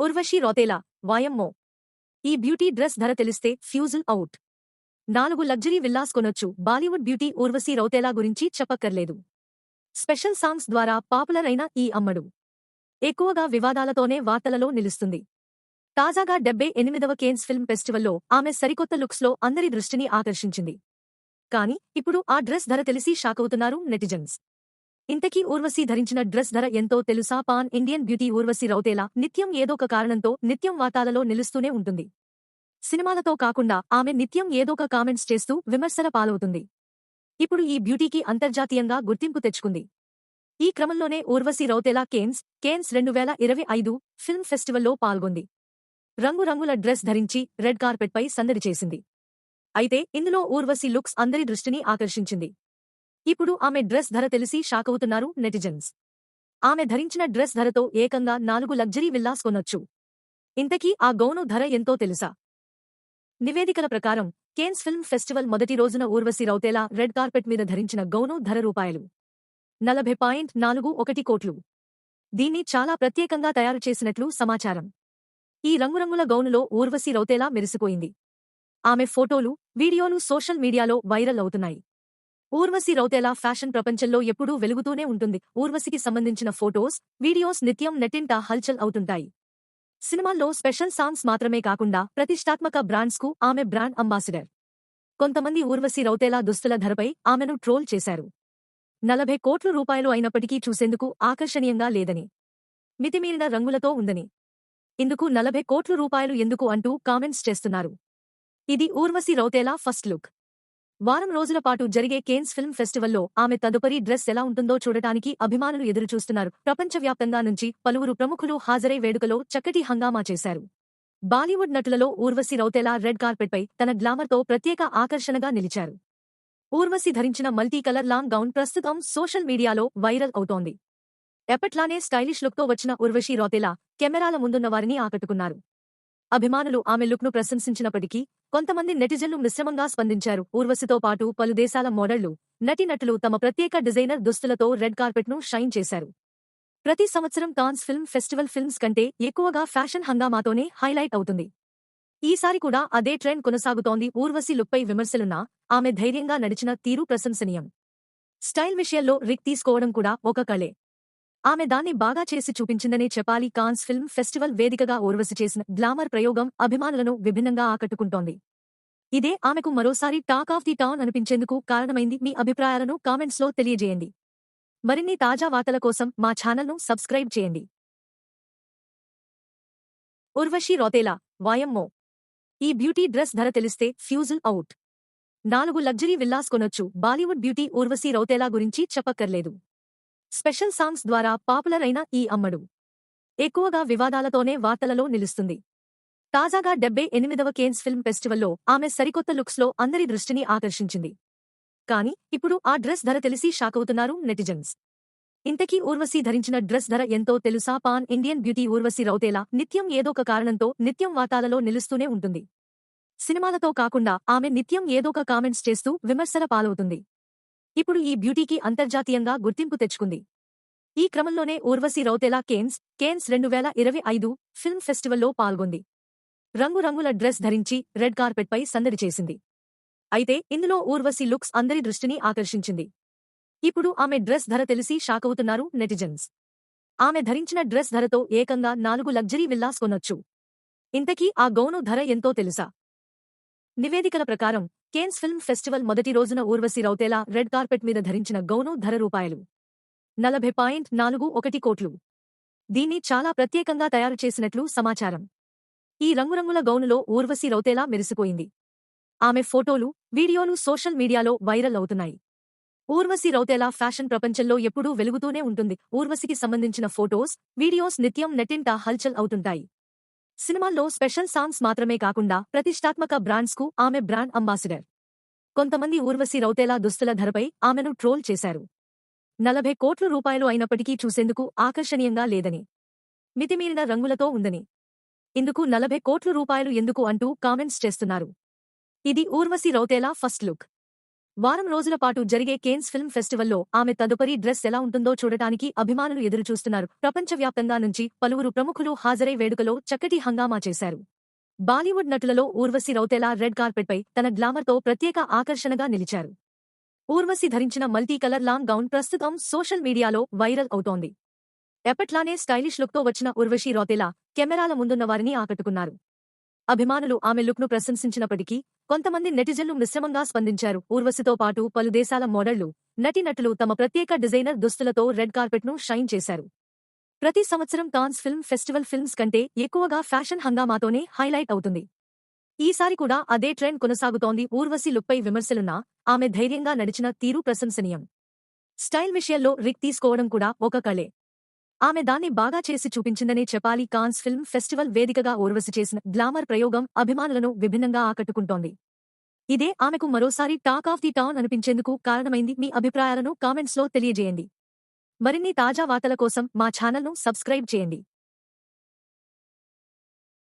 ఉర్వశి రౌతేలా వాయమ్మో. ఈ beauty dress ధర తెలిస్తే ఫ్యూజుల్ అవుట్. నాలుగు లగ్జరీ విల్లాస్ కొనొచ్చు. బాలీవుడ్ బ్యూటీ ఊర్వశి రౌతేలా గురించి చెప్పక్కర్లేదు. స్పెషల్ సాంగ్స్ ద్వారా పాపులర్ అయిన ఈ అమ్మడు. ఎక్కువగా వివాదాలతోనే వార్తలలో నిలుస్తుంది. తాజాగా డెబ్బై ఎనిమిదవ కేన్స్ ఫిల్మ్ ఫెస్టివల్లో ఆమె సరికొత్త లుక్స్లో అందరి దృష్టిని ఆకర్షించింది. కాని ఇప్పుడు ఆ డ్రెస్ ధర తెలిసి షాకవుతున్నారు నెటిజన్స్. ఇంతకీ ఊర్వశి ధరించిన డ్రెస్ ధర ఎంతో తెలుసా? Pan Indian beauty Urvashi Rautela నిత్యం ఏదోక కారణంతో నిత్యం వార్తాలలో నిలుస్తూనే ఉంటుంది. సినిమాలతో కాకుండా ఆమె నిత్యం ఏదోక కామెంట్స్ చేస్తూ విమర్శల పాలవుతుంది. ఇప్పుడు ఈ బ్యూటీకి అంతర్జాతీయంగా గుర్తింపు తెచ్చుకుంది. ఈ క్రమంలోనే ఊర్వశి రౌతేలా కేన్స్ కేన్స్ రెండు వేల ఇరవై ఐదు ఫిల్మ్ ఫెస్టివల్లో పాల్గొంది. రంగురంగుల డ్రెస్ ధరించి రెడ్ కార్పెట్పై సందడి చేసింది. అయితే ఇందులో ఊర్వశి లుక్స్ అందరి దృష్టిని ఆకర్షించింది. ఇప్పుడు ఆమె డ్రెస్ ధర తెలిసి షాకవుతున్నారు నెటిజన్స్. ఆమె ధరించిన డ్రెస్ ధరతో ఏకంగా నాలుగు లగ్జరీ విల్లాస్ కొనొచ్చు. ఇంతకీ ఆ గౌను ధర ఎంతో తెలుసా? నివేదికల ప్రకారం కేన్స్ ఫిల్మ్ ఫెస్టివల్ మొదటి రోజున ఊర్వశి రౌతేలా రెడ్ కార్పెట్ మీద ధరించిన గౌను ధర రూపాయలు. నలభై పాయింట్ నాలుగు ఒకటి కోట్లు. దీన్ని చాలా ప్రత్యేకంగా తయారు చేసినట్లు సమాచారం. ఈ రంగురంగుల గౌనులో ఊర్వశి రౌతేలా మెరిసిపోయింది. ఆమె ఫోటోలు వీడియోలు సోషల్ మీడియాలో వైరల్ అవుతున్నాయి. ఊర్వశి రౌతేలా ఫ్యాషన్ ప్రపంచంలో ఎప్పుడూ వెలుగుతూనే ఉంటుంది. ఊర్వశికి సంబంధించిన ఫోటోస్ వీడియోస్ నిత్యం నెట్టింట హల్చల్ అవుతుంటాయి. సినిమాల్లో స్పెషల్ సాంగ్స్ మాత్రమే కాకుండా ప్రతిష్టాత్మక బ్రాండ్స్కు ఆమె బ్రాండ్ అంబాసిడర్. కొంతమంది ఊర్వశి రౌతేలా దుస్తుల ధరపై ఆమెను ట్రోల్ చేశారు. నలభై కోట్ల రూపాయలు అయినప్పటికీ చూసేందుకు ఆకర్షణీయంగా లేదని మితిమీరిన రంగులతో ఉందని. ఇందుకు నలభై కోట్ల రూపాయలు ఎందుకు అంటూ కామెంట్స్ చేస్తున్నారు. ఇది ఊర్వశి రౌతేలా ఫస్ట్ లుక్. వారం రోజుల పాటు జరిగే కేన్స్ ఫిల్మ్ ఫెస్టివల్లో ఆమె తదుపరి డ్రెస్ ఎలా ఉంటుందో చూడటానికి అభిమానులు ఎదురుచూస్తున్నారు. ప్రపంచవ్యాప్తంగా నుంచి పలువురు ప్రముఖులు హాజరై వేడుకలో చక్కటి హంగామా చేశారు. బాలీవుడ్ నటులలో ఊర్వశి రౌతేలా రెడ్ కార్పెట్పై తన గ్లామర్తో ప్రత్యేక ఆకర్షణగా నిలిచారు. ఊర్వశి ధరించిన మల్టీ కలర్ లాంగ్ గౌన్ ప్రస్తుతం సోషల్ మీడియాలో వైరల్ అవుతోంది. ఎప్పట్లానే స్టైలిష్ లుక్తో వచ్చిన ఉర్వశి రౌతేలా కెమెరాల ముందున్న వారిని ఆకట్టుకున్నారు. అభిమానులు ఆమె లుక్ను ప్రశంసించినప్పటికీ కొంతమంది నెటిజన్లు మిశ్రమంగా స్పందించారు. ఊర్వశితో పాటు పలు దేశాల మోడళ్ళు నటీనటులు తమ ప్రత్యేక డిజైనర్ దుస్తులతో రెడ్ కార్పెట్ను షైన్ చేశారు. ప్రతి సంవత్సరం కాన్స్ ఫిల్మ్ ఫెస్టివల్ ఫిల్మ్స్ కంటే ఎక్కువగా ఫ్యాషన్ హంగామాతోనే హైలైట్ అవుతుంది. ఈసారి కూడా అదే ట్రెండ్ కొనసాగుతోంది. ఊర్వశి లుక్పై విమర్శలున్నా ఆమె ధైర్యంగా నడిచిన తీరు ప్రశంసనీయం. స్టైల్ విషయంలో రిక్ తీసుకోవడం కూడా ఒక కళే. ఆమె దాన్ని బాగా చేసి చూపించిందనే చెప్పాలి. కాన్స్ ఫిల్మ్ ఫెస్టివల్ వేదికగా ఊర్వశి చేసిన గ్లామర్ ప్రయోగం అభిమానులను విభిన్నంగా ఆకట్టుకుంటోంది. ఇదే ఆమెకు మరోసారి టాక్ ఆఫ్ ది టౌన్ అనిపించేందుకు కారణమైంది మీ అభిప్రాయాలను కామెంట్స్లో తెలియజేయండి. మరిన్ని తాజా వార్తల కోసం మా ఛానల్ను సబ్స్క్రైబ్ చేయండి. ఉర్వశి రౌతేలా వాయమ్మో. ఈ బ్యూటీ డ్రెస్ ధర తెలిస్తే ఫ్యూజుల్ అవుట్. నాలుగు లగ్జరీ విల్లాస్ కొనొచ్చు. బాలీవుడ్ బ్యూటీ ఊర్వశి రౌతేలా గురించి చెప్పక్కర్లేదు. స్పెషల్ సాంగ్స్ ద్వారా పాపులర్ అయిన ఈ అమ్మడు. ఎక్కువగా వివాదాలతోనే వార్తలలో నిలుస్తుంది. తాజాగా డెబ్బై ఎనిమిదవ కేన్స్ ఫిల్మ్ ఫెస్టివల్లో ఆమె సరికొత్త లుక్స్లో అందరి దృష్టిని ఆకర్షించింది. కాని ఇప్పుడు ఆ డ్రెస్ ధర తెలిసి షాకవుతున్నారు నెటిజన్స్. ఇంతకీ ఊర్వశి ధరించిన డ్రెస్ ధర ఎంతో తెలుసా? Pan Indian beauty Urvashi Rautela నిత్యం ఏదోక కారణంతో నిత్యం వాతాలలో నిలుస్తూనే ఉంటుంది. సినిమాలతో కాకుండా ఆమె నిత్యం ఏదోక కామెంట్స్ చేస్తూ విమర్శల పాలవుతుంది. ఇప్పుడు ఈ బ్యూటీకి అంతర్జాతీయంగా గుర్తింపు తెచ్చుకుంది. ఈ క్రమంలోనే ఊర్వశి రౌతేలా కేన్స్ కేన్స్ రెండు వేల ఇరవై ఐదు ఫిల్మ్ ఫెస్టివల్లో పాల్గొంది. రంగురంగుల డ్రెస్ ధరించి రెడ్ కార్పెట్పై సందడి చేసింది. అయితే ఇందులో ఊర్వశి లుక్స్ అందరి దృష్టిని ఆకర్షించింది. ఇప్పుడు ఆమె డ్రెస్ ధర తెలిసి షాకవుతున్నారు నెటిజన్స్. ఆమె ధరించిన డ్రెస్ ధరతో ఏకంగా నాలుగు లగ్జరీ విల్లాస్ కొనొచ్చు. ఇంతకీ ఆ గౌను ధర ఎంతో తెలుసా? నివేదికల ప్రకారం కేన్స్ ఫిల్మ్ ఫెస్టివల్ మొదటి రోజున ఊర్వశి రౌతేలా రెడ్ కార్పెట్ మీద ధరించిన గౌను ధర రూపాయలు. నలభై పాయింట్ నాలుగు ఒకటి కోట్లు. దీన్ని చాలా ప్రత్యేకంగా తయారు చేసినట్లు సమాచారం. ఈ రంగురంగుల గౌనులో ఊర్వశి రౌతేలా మెరిసిపోయింది. ఆమె ఫోటోలు వీడియోలు సోషల్ మీడియాలో వైరల్ అవుతున్నాయి. ఊర్వశి రౌతేలా ఫ్యాషన్ ప్రపంచంలో ఎప్పుడూ వెలుగుతూనే ఉంటుంది. ఊర్వశికి సంబంధించిన ఫోటోస్ వీడియోస్ నిత్యం నెట్టింట హల్చల్ అవుతుంటాయి. సినిమాల్లో స్పెషల్ సాంగ్స్ మాత్రమే కాకుండా ప్రతిష్టాత్మక బ్రాండ్స్కు ఆమె బ్రాండ్ అంబాసిడర్. కొంతమంది ఊర్వశి రౌతేలా దుస్తుల ధరపై ఆమెను ట్రోల్ చేశారు. నలభై కోట్ల రూపాయలు అయినప్పటికీ చూసేందుకు ఆకర్షణీయంగా లేదని. మితిమీరిన రంగులతో ఉందని. ఇందుకు నలభై కోట్ల రూపాయలు ఎందుకు అంటూ కామెంట్స్ చేస్తున్నారు. ఇది ఊర్వశి రౌతేలా ఫస్ట్ లుక్. వారం రోజుల పాటు జరిగే కేన్స్ ఫిల్మ్ ఫెస్టివల్లో ఆమె తదుపరి డ్రెస్ ఎలా ఉంటుందో చూడటానికి అభిమానులు ఎదురుచూస్తున్నారు. ప్రపంచవ్యాప్తంగా నుంచి పలువురు ప్రముఖులు హాజరై వేడుకలో చక్కటి హంగామా చేశారు. బాలీవుడ్ నటులలో ఊర్వశి రౌతేలా రెడ్ కార్పెట్పై తన గ్లామర్తో ప్రత్యేక ఆకర్షణగా నిలిచారు. ఊర్వశి ధరించిన మల్టీ కలర్ లాంగ్ గౌన్ ప్రస్తుతం సోషల్ మీడియాలో వైరల్ అవుతోంది. ఎప్పట్లానే స్టైలిష్ లుక్తో వచ్చిన ఉర్వశి రౌతేలా కెమెరాల ముందున్న వారిని ఆకట్టుకున్నారు. అభిమానులు ఆమె లుక్ను ప్రశంసించినప్పటికీ కొంతమంది నెటిజన్లు మిశ్రమంగా స్పందించారు. ఊర్వశితో పాటు పలు దేశాల మోడళ్ళు నటీనటులు తమ ప్రత్యేక డిజైనర్ దుస్తులతో రెడ్ కార్పెట్ను షైన్ చేశారు. ప్రతి సంవత్సరం కాన్స్ ఫిల్మ్ ఫెస్టివల్ ఫిల్మ్స్ కంటే ఎక్కువగా ఫ్యాషన్ హంగామాతోనే హైలైట్ అవుతుంది. ఈసారి కూడా అదే ట్రెండ్ కొనసాగుతోంది. ఊర్వశి లుక్పై విమర్శలున్నా ఆమె ధైర్యంగా నడిచిన తీరు ప్రశంసనీయం. స్టైల్ విషయంలో రిక్ తీసుకోవడం కూడా ఒక కళే ఆమె దాన్ని బాగా చేసి చూపించిందనే చెప్పాలి. కాన్స్ ఫిల్మ్ ఫెస్టివల్ వేదికగా ఓర్వసి చేసిన గ్లామర్ ప్రయోగం అభిమానులను విభిన్నంగా ఆకట్టుకుంటోంది. ఇదే ఆమెకు మరోసారి టాక్ ఆఫ్ ది టౌన్ అనిపించేందుకు కారణమైంది మీ అభిప్రాయాలను కామెంట్స్లో తెలియజేయండి. మరిన్ని తాజా వార్తల కోసం మా ఛానల్ను సబ్స్క్రైబ్ చేయండి.